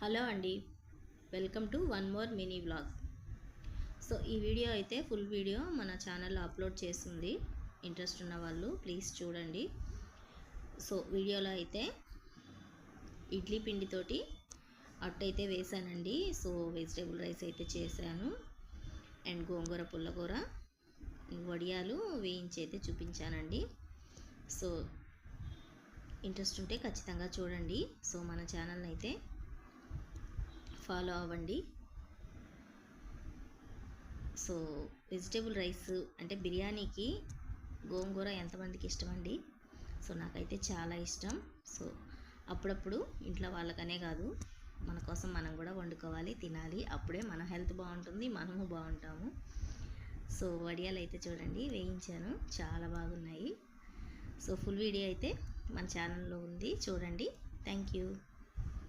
Hello అండి. Welcome to one more mini vlog. So ఈ video అయితే ఫుల్ వీడియో మన ఛానల్లో అప్లోడ్ చేస్తుంది. ఇంట్రెస్ట్ ఉన్న వాళ్ళు ప్లీజ్ చూడండి. సో వీడియోలో అయితే ఇడ్లీ పిండితోటి అట్టయితే వేసానండి. సో వెజిటేబుల్ రైస్ అయితే చేశాను. అండ్ గోంగూర పుల్లకూర వడియాలు వేయించి అయితే చూపించానండి. సో ఇంట్రెస్ట్ ఉంటే ఖచ్చితంగా చూడండి. సో మన ఛానల్ని అయితే ఫాలో అవ్వండి. సో వెజిటేబుల్ రైస్ అంటే బిర్యానీకి గోంగూర ఎంతమందికి ఇష్టం అండి సో నాకైతే చాలా ఇష్టం. సో అప్పుడప్పుడు ఇంట్లో వాళ్ళకనే కాదు మన కోసం మనం కూడా వండుకోవాలి తినాలి. అప్పుడే మన హెల్త్ బాగుంటుంది మనము బాగుంటాము. సో వడియాలు అయితే చూడండి వేయించాను. చాలా బాగున్నాయి. సో ఫుల్ వీడియో అయితే మన ఛానల్లో ఉంది. చూడండి. Thank you.